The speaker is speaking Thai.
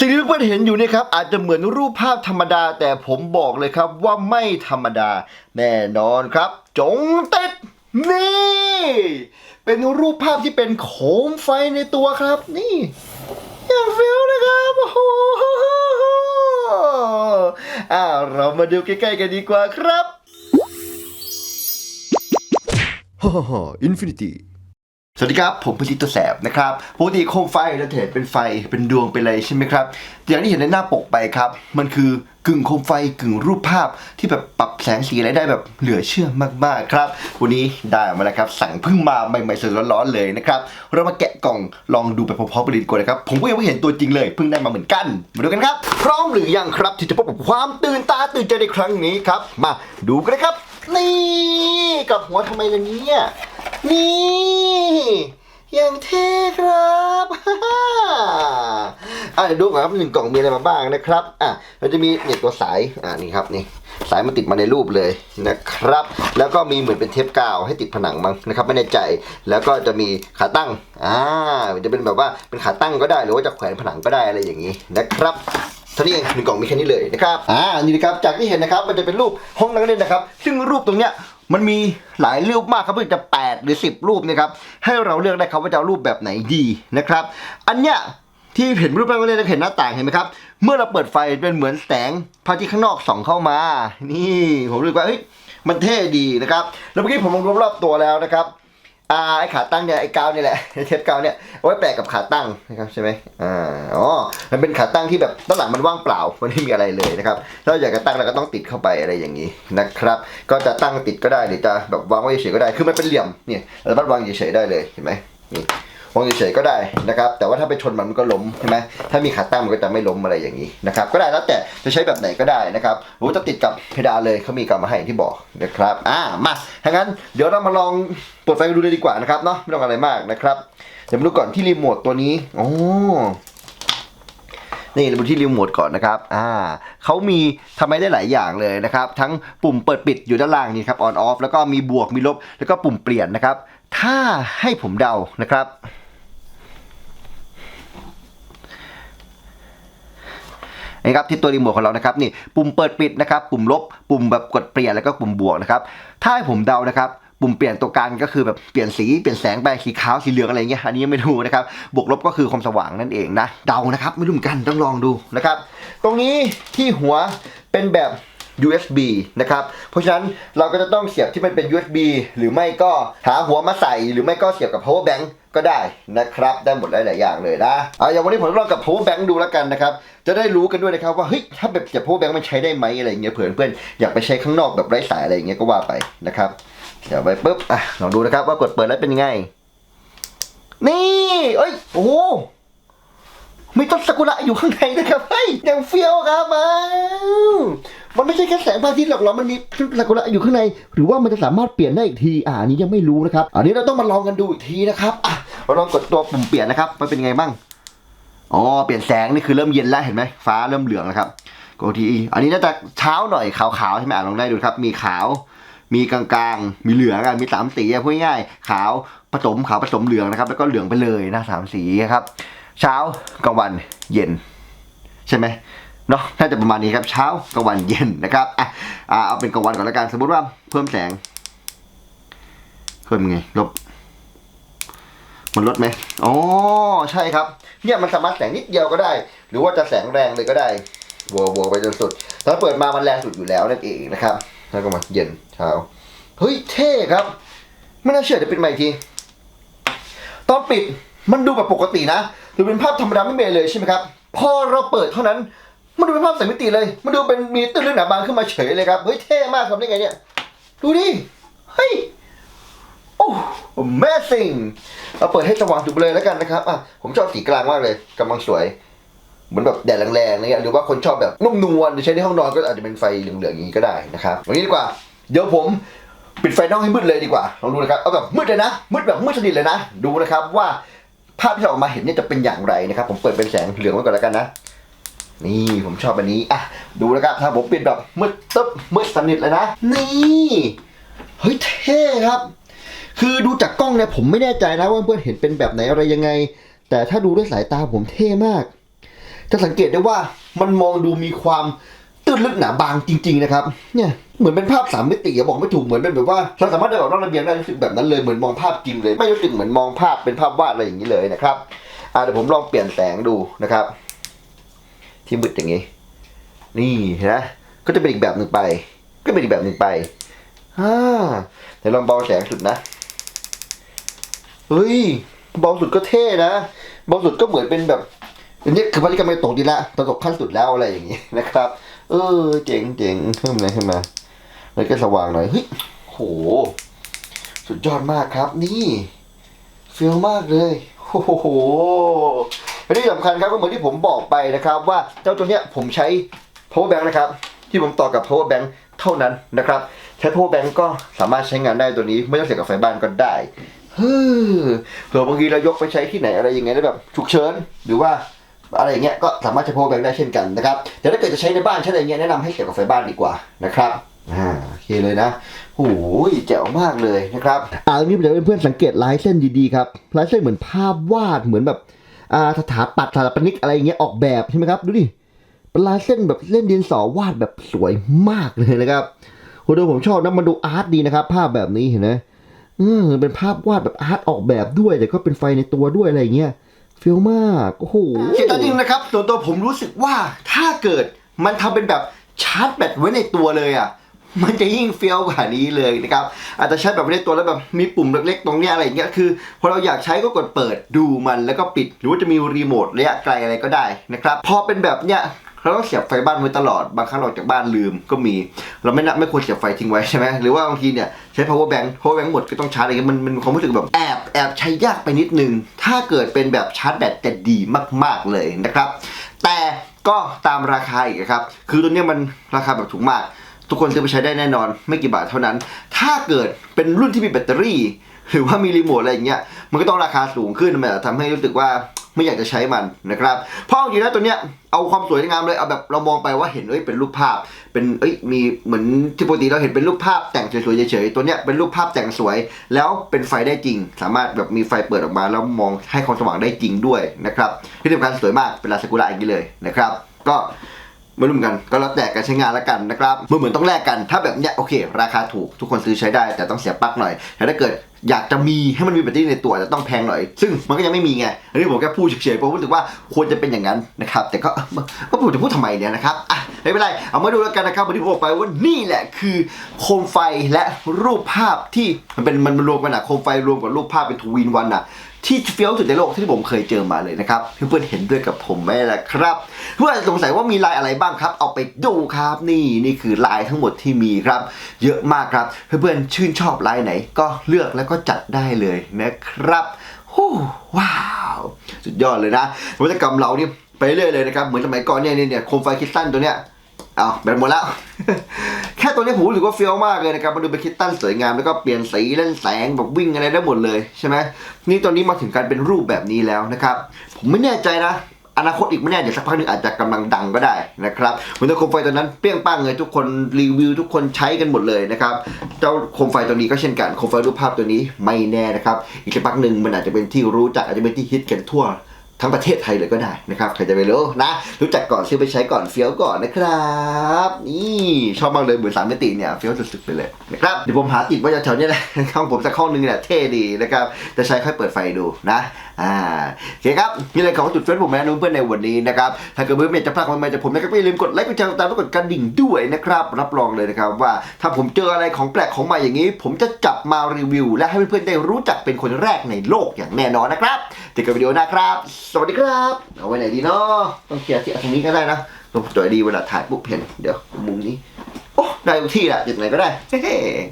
สิ่งที่เพื่อนเห็นอยู่นี่ครับอาจจะเหมือนรูปภาพธรรมดา แต่ผมบอกเลยครับว่าไม่ธรรมดาแน่นอนครับ จงเติดนี่ เป็นรูปภาพที่เป็นโคมไฟในตัวครับ นี่ อย่างฟิวนะครับโอ้โหอ่าเรามาดูใกล้ๆกันดีกว่าครับฮ่าฮ่าอินฟินิตี้ สวัสดีครับ ผมพลิตตัวแสบนะครับปกติโคมไฟเราจะเห็นเป็นไฟเป็นดวงเป็นอะไรใช่ไหมครับอย่างที่เห็นในหน้าปกไปครับ มันคือกึ่งโคมไฟกึ่งรูปภาพที่แบบปรับแสงสีอะไรได้แบบเหลือเชื่อมากๆครับ วันนี้ได้มาแล้วครับสั่งเพิ่งมาใหม่ๆสดร้อนๆเลยนะครับเรามาแกะกล่องลองดูไปพร้อมๆกันเลยดีกว่านะครับผมก็ยังไม่เห็นตัวจริงเลยเพิ่งได้มาเหมือนกันมาดูกันครับ พร้อมหรือยังครับที่จะพบกับความตื่นตาตื่นใจในครั้งนี้ครับมาดูกันนะครับ นี่กับหัวทำไมล่ะเนี่ยนี่ อย่างเท่ครับอะเดี๋ยวดูก่อนครับหนึ่งกล่องมีอะไรมาบ้างนะครับ อะเราจะมีเนี่ยตัวสาย อ่านี่ครับนี่ สายมาติดมาในรูปเลยนะครับ แล้วก็มีเหมือนเป็นเทปกาวให้ติดผนังมั้งนะครับไม่แน่ใจ แล้วก็จะมีขาตั้ง อ่า มันจะเป็นแบบว่าเป็นขาตั้งก็ได้ หรือว่าจะแขวนผนังก็ได้อะไรอย่างนี้นะครับท่านี้เองหนึ่งกล่องมีแค่นี้เลยนะครับ อ่า นี่นะครับ จากที่เห็นนะครับ มันจะเป็นรูปห้องนั่งเล่นนะครับ ซึ่งรูปตรงเนี้ย มันมีหลายรูปมากครับเพื่อจะ 8 หรือ 10 รูปนะครับ ให้เราเลือกได้ครับว่าจะรูปแบบไหนดีนะครับ อันเนี้ยที่เห็นรูปแรกก็เลยจะเห็นหน้าต่างเห็นไหมครับ เมื่อเราเปิดไฟเป็นเหมือนแสงพระอาทิตย์ข้างนอกส่องเข้ามา นี่ผมรู้สึกว่าเฮ้ยมันเท่ดีนะครับ แล้วเมื่อกี้ผมลองรอบๆตัวแล้วนะครับ อ่าไอขาตั้งเนี่ยไอกาวนี่แหละไอเทปกาวเนี่ยเอาไว้แปะกับขาตั้งนะครับใช่ไหมอ่าอ๋อมันเป็นขาตั้งที่แบบด้านหลังมันว่างเปล่ามันไม่มีอะไรเลยนะครับถ้าอยากจะตั้งเราก็ต้องติดเข้าไปอะไรอย่างนี้นะครับ ก็จะตั้งติดก็ได้หรือจะแบบวางไว้เฉยๆก็ได้คือมันเป็นเหลี่ยมเนี่ยเราสามารถวางเฉยๆได้เลยเห็นไหมนี่ งเฉยๆก็ได้นะครับแต่ว่าถ้าไปชนมันมันก็ล้มใช่ไหมถ้ามีขาตั้งมันก็จะไม่ล้มอะไรอย่างนี้นะครับก็ได้แล้วแต่จะใช้แบบไหนก็ได้นะครับหรือจะติดกับเพดานเลยเขามีกำมาให้ที่บอกนะครับอ่ามาถ้างั้นเดี๋ยวเรามาลองเปิดไฟดูเลยดีกว่านะครับเนาะไม่ต้องอะไรมากนะครับเดี๋ยวมาดูก่อนที่รีโมทตัวนี้โอ้นี่เราดูที่รีโมทก่อนนะครับ อ่าเขามีทำให้ได้หลายอย่างเลยนะครับ ทั้งปุ่มเปิดปิดอยู่ด้านล่างนี่ครับออนออฟแล้วก็มีบวกมีลบ แล้วก็ปุ่มเปลี่ยนนะครับ ถ้าให้ผมเดานะครับ นี่ครับที่ตัวรีโมทของเรานะครับนี่ปุ่มเปิดปิดนะครับปุ่มลบปุ่มแบบกดเปลี่ยนแล้วก็ปุ่มบวกนะครับถ้าให้ผมเดานะครับปุ่มเปลี่ยนตัวกลางก็คือแบบเปลี่ยนสีเปลี่ยนแสงไปสีขาวสีเหลืองอะไรเงี้ยอันนี้ยังไม่รู้นะครับบวกลบก็คือความสว่างนั่นเองนะเดานะครับไม่รู้เหมือนกันต้องลองดูนะครับตรงนี้ที่หัวเป็นแบบ USB นะครับ เพราะฉะนั้นเราก็จะต้องเสียบที่มันเป็น USB หรือไม่ก็หาหัวมาใส่ หรือไม่ก็เสียบกับ power bank ก็ได้นะครับ ได้หมดหลายๆอย่างเลยนะเอาอย่างวันนี้ผมลองกับ power bank ดูแล้วกันนะครับ จะได้รู้กันด้วยนะครับว่าเฮ้ยถ้าแบบเสียบ power bank มันใช้ได้ไหมอะไรเงี้ยเผื่อเพื่อนอยากไปใช้ข้างนอกแบบไร้สายอะไรเงี้ยก็ว่าไปนะครับเดี๋ยวไปปุ๊บอะลองดูนะครับว่ากดเปิดแล้วเป็นยังไง นี่เอ้ยโอ้โห มีต้นซากุระอยู่ข้างในนะครับเฮ้ยยังเฟี้ยวครับมันมันไม่ใช่แค่แสงพระอาทิตย์หรอกหรอมันมีต้นซากุระอยู่ข้างใน หรือว่ามันจะสามารถเปลี่ยนได้อีกทีอ่านี้ยังไม่รู้นะครับ อันนี้เราต้องมาลองกันดูอีกทีนะครับอะเราลองกดตัวปุ่มเปลี่ยนนะครับมันเป็นไงบ้างอ๋อเปลี่ยนแสงนี่คือเริ่มเย็นแล้วเห็นไหมฟ้าเริ่มเหลืองแล้วครับกดทีอันนี้น่าจะเช้าหน่อยขาวๆใช่ไหมอะลองได้ดูครับ มีขาวมีกลางๆ มีเหลืองอะมีสามสีพูดง่ายๆขาวผสมขาวผสมเหลืองนะครับ แล้วก็เหลืองไปเลยนะสามสีครับ เช้ากลางวันเย็น ใช่ไหมเนาะน่าจะประมาณนี้ครับเช้ากลางวันเย็นนะครับอะเอาเป็นกลางวันก่อนล้วกันสมมติว่าเพิ่มแสงเพิ่มไงลบมันลดไหมอ๋อใช่ครับ เนี่ยมันสามารถแสงนิดเดียวก็ได้ หรือว่าจะแสงแรงเลยก็ได้วัววัวไปจนสุดถ้าเปิดมามันแรงสุดอยู่แล้วนั่นเองนะครับ แล้วก็มาเย็นเช้าเฮ้ยเท่ครับ ไม่น่าเชื่อเดี๋ยวปิดใหม่ที ตอนปิดมันดูแบบปกตินะ ดูเป็นภาพธรรมดาไม่เมเลยใช่ไหมครับ พอเราเปิดเท่านั้น มันดูเป็นภาพสามมิติเลย มันดูเป็นมีตื้นเรื่องหนาบางขึ้นมาเฉยเลยครับเฮ้ยเท่มากครับได้ไงเนี่ยดูดิเฮ้ยโอ้ amazing เอาเปิดให้สว่างจุดเลยแล้วกันนะครับอะผมชอบสีกลางมากเลยกำลังสวยเหมือนแบบแดดแรงๆเนี่ยหรือว่าคนชอบแบบนุ่มนวลหรือใช้ในห้องนอนก็อาจจะเป็นไฟเหลืองๆอย่างนี้ก็ได้นะครับวันนี้ดีกว่า เดี๋ยวผมปิดไฟนอกให้มืดเลยดีกว่าลองดูนะครับเอาแบบมืดเลยนะมืดแบบมืดสนิทเลยนะ ดูนะครับว่า ภาพที่เราออกมาเห็นเนี่ยจะเป็นอย่างไรนะครับ ผมเปิดเป็นแสงเหลืองไว้ก่อนแล้วกันนะ นี่ผมชอบอันนี้อะดูนครับถ้าผมปิดแบบมืดตึ๊บมืดสนิทเลยนะ นี่เฮ้ยเท่ครับ คือดูจากกล้องเนี่ยผมไม่แน่ใจนะว่าเพื่อนเห็นเป็นแบบไหนอะไรยังไง แต่ถ้าดูด้วยสายตาผมเท่มาก จะสังเกตได้ว่ามันมองดูมีความ ตื้นลึกหนาบางจริง ๆ นะครับ เนี่ยเหมือนเป็นภาพสามมิติอะบอกไม่ถูกเหมือนเป็นแบบว่าเราสามารถเดินออกนอกระเบียงได้รู้สึกแบบนั้นเลยเหมือนมองภาพจริงเลย ไม่รู้สึกเหมือนมองภาพเป็นภาพวาดอะไรอย่างนี้เลยนะครับอ่าเดี๋ยวผมลองเปลี่ยนแสงดูนะครับ ที่มืดอย่างนี้ นี่นไหมก็จะเป็นอีกแบบหนึ่งไป ก็เป็นอีกแบบหนึ่งไปอ่าเดี๋ยวลองเบาแสงสุดนะเฮ้ยเบาสุดก็เท่นะเบาสุดก็เหมือนเป็นแบบอันนี้คือพฤติกรรมไม่ตกดีละตกขั้นสุดแล้วอะไรอย่างนี้นะครับ เออ เจ๋งเจ๋งขึ้นมาขึ้นมาแล้วก็สว่างหน่อยเฮ้ยโห สุดยอดมากครับ นี่เฟี้ยวมากเลยโอ้โหและที่สำคัญครับก็เหมือนที่ผมบอกไปนะครับว่าเจ้าตัวเนี้ยผมใช้ power bank นะครับ ที่ผมต่อกับ power bank เท่านั้นนะครับใช้ power bank ก็สามารถใช้งานได้ตัวนี้ ไม่ต้องเสียกับไฟบ้านก็ได้เฮ้อเผื่อบางทีเรายกไปใช้ที่ไหนอะไรยังไงแล้วแบบฉุกเฉินหรือว่า อะไรเงี้ยก็สามารถใช้ power bank ได้เช่นกันนะครับแต่ถ้าเกิดจะใช้ในบ้านใช้อะไรเงี้ยแนะนำให้เสียบกับไฟบ้านดีกว่านะครับอ่าโอเคเลยนะโอ้ยแจ๋วมากเลยนะครับอ่าตรงนี้เดี๋ยวเพื่อนๆสังเกตลายเส้นดีๆครับลายเส้นเหมือนภาพวาดเหมือนแบบอ่าสถาปัตย์สถาปนิกอะไรเงี้ยออกแบบใช่ไหมครับดูดิเป็นลายเส้นแบบเล่นดินสอวาดแบบสวยมากเลยนะครับโหเดี๋ยวผมชอบนะมันดูอาร์ตดีนะครับ ภาพแบบนี้เห็นไหมอืมเป็นภาพวาดแบบอาร์ตออกแบบด้วยแต่ก็เป็นไฟในตัวด้วยอะไรเงี้ย เฟี้ยวมากโอ้โหเจตจริงนะครับส่วนตัวผมรู้สึกว่าถ้าเกิดมันทำเป็นแบบชาร์จแบตไว้ในตัวเลยอะมันจะยิ่งเฟี้ยวกว่านี้เลยนะครับอาจจะใช้แบบไม่ได้ตัวแล้วแบบมีปุ่มเล็กๆ ตรงนี้อะไรอย่างเงี้ยคือพอเราอยากใช้ก็กดเปิดดูมันแล้วก็ปิด หรือว่าจะมีรีโมทระยะไกลอะไรก็ได้นะครับพอเป็นแบบเนี้ย เราต้องเสียบไฟบ้านไว้ตลอด บางครั้งเราออกจากบ้านลืมก็มี เราไม่นับไม่ควรเสียบไฟทิ้งไว้ใช่ไหมหรือว่าบางทีเนี่ยใช้ power bank power bank หมดก็ต้องชาร์จอะไรเงี้ยมันมันความรู้สึกแบบแอบแอบใช้ยากไปนิดนึง ถ้าเกิดเป็นแบบชาร์จแบตจะดีมาก ๆเลยนะครับ แต่ก็ตามราคาอีกครับ คือตัวเนี้ยมันราคาแบบถูกมาก ทุกคนซื้อไปใช้ได้แน่นอน ไม่กี่บาทเท่านั้น ถ้าเกิดเป็นรุ่นที่มีแบตเตอรี่ หรือว่ามีรีโมทอะไรอย่างเงี้ย มันก็ต้องราคาสูงขึ้นมันจะทำให้รู้สึกว่า ไม่อยากจะใช้มันนะครับเพราะจริงๆแล้วตัวเนี้ยเอาความสวยงามเลยเอาแบบเรามองไปว่าเห็นเอ้ยเป็นรูปภาพ เป็นเอ้ยมีเหมือนที่ปกติเราเห็นเป็นรูปภาพแต่งสวยๆเฉยๆตัวเนี้ยเป็นรูปภาพแต่งสวย แล้วเป็นไฟได้จริง สามารถแบบมีไฟเปิดออกมาแล้วมองให้ความสว่างได้จริงด้วยนะครับที่สำคัญสวยมากเป็นลาซากุระอย่างนี้เลยนะครับก็ไม่รู้เหมือนกันก็แล้วแต่การใช้งานแล้วกันนะครับมันเหมือนต้องแลกกัน ถ้าแบบเนี้ยโอเค ราคาถูกทุกคนซื้อใช้ได้ แต่ต้องเสียปลั๊กหน่อยแต่ถ้าเกิด อยากจะมีให้มันมีแบตเตอรี่ในตัวจะต้องแพงหน่อย ซึ่งมันก็ยังไม่มีไงอันนี้ผมแค่พูดเฉยๆเพราะรู้สึกว่าควรจะเป็นอย่างนั้นนะครับ แต่ก็ก็ผมจะพูดทำไมเนี่ยนะครับอะไม่เป็นไรเอามาดูแล้วกันนะครับวันที่ผมบอกไปว่านี่แหละคือโคมไฟและรูปภาพที่มันเป็นมันรวมกันอะโคมไฟรวมกับรูปภาพเป็นทูวินวันอะที่เฟี้ยวสุดในโลกที่ผมเคยเจอมาเลยนะครับเพื่อนๆเห็นด้วยกับผมไหมล่ะครับเพื่อนสงสัยว่ามีลายอะไรบ้างครับ เอาไปดูครับนี่นี่คือลายทั้งหมดที่มีครับ เยอะมากครับเพื่อนๆชื่นชอบลายไหนก็เลือกแล้วก็จัดได้เลยนะครับฮู้ว้าว สุดยอดเลยนะนวัตกรรมเราเนี่ไปเรื่อยเลยนะครับ เหมือนสมัยก่อนเนี่ยเนี่ยโคมไฟคิสตัลตัวเนี้ยเอาแบตหมดแล้ว แค่ตัวนี้ผมรู้สึกว่าเฟี้ยวมากเลยนะครับมาดูเป็นคิตตันสวยงามแล้วก็เปลี่ยนสีเล่นแสงแบบวิ่งอะไรได้หมดเลยใช่ไหมนี่ตอนนี้มาถึงการเป็นรูปแบบนี้แล้วนะครับ ผมไม่แน่ใจนะ อนาคตอีกไม่แน่เดี๋ยวสักพักหนึงอาจจะกำลังดังก็ได้นะครับเหมือนตัวโคมไฟตัวนั้นเปรี้ยงป้างเลยทุกคนรีวิวทุกคนใช้กันหมดเลยนะครับเจ้าโคมไฟตัวนี้ก็เช่นกันโคมไฟรูปภาพตัวนี้ไม่แน่นะครับอีกสักพักหนึ่งมันอาจจะเป็นที่รู้จักอาจจะเป็นที่ฮิตกันทั่วทั้งประเทศไทยเลยก็ได้นะครับใครจะไปรู้นะ รู้จักก่อนซื้อไปใช้ก่อนเฟี้ยวก่อนนะครับนี่ชอบมากเลยเหมือนสามมิติเนี่ยเฟี้ยวสุดๆไปเลยนะครับเดี๋ยวผมหาติดไว้แถวนี้แหละข้างผมสักข้องนึงเนี่ยเท่ดีนะครับจะใช้ค่อยเปิดไฟดูนะ อ่าโอเคครับนี่เลยของจุดเฟซผมแนะเพื่อนในวันนี้นะครับถ้าเกิดเพื่อนๆจะพลาดความใหม่จากผมนะครับก็อย่าลืมกดไลค์กดแชร์ติดตามและกดกระดิ่งด้วยนะครับรับรองเลยนะครับว่าถ้าผมเจออะไรของแปลกของใหม่อย่างนี้ ผมจะจับมารีวิว และให้เพื่อนๆได้รู้จักเป็นคนแรกในโลกอย่างแน่นอนนะครับเจอกันวิดีโอหน้าครับ สวัสดีครับเอาไว้ไหนดีเนาะต้องเคลียร์ที่ตรงนี้ก็ได้นะตัวจอยดีเวลาถ่ายปุ๊บเห็นเดี๋ยวมุมนี้โอ้ได้ทุกที่แหละจากไหนก็ได้เฮ้